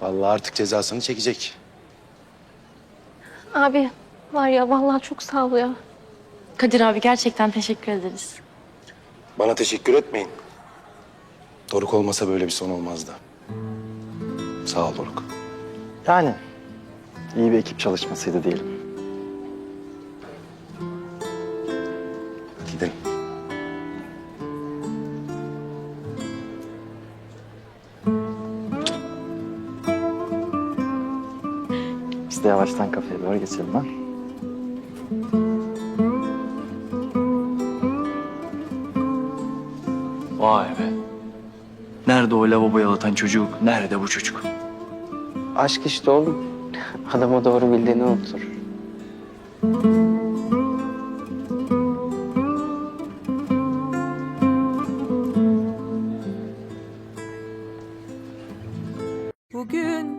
Vallahi artık cezasını çekecek. Abi var ya vallahi çok sağ ol ya. Kadir abi gerçekten teşekkür ederiz. Bana teşekkür etmeyin. Doruk olmasa böyle bir son olmazdı. Sağ ol Doruk. Yani iyi bir ekip çalışmasıydı diyelim. Gidin. Biz de yavaştan kafeye doğru geçelim ha. Vay be. Nerede o lavabo yalatan çocuk? Nerede bu çocuk? Aşk işte oğlum. Adama doğru bildiğini unutur. Bugün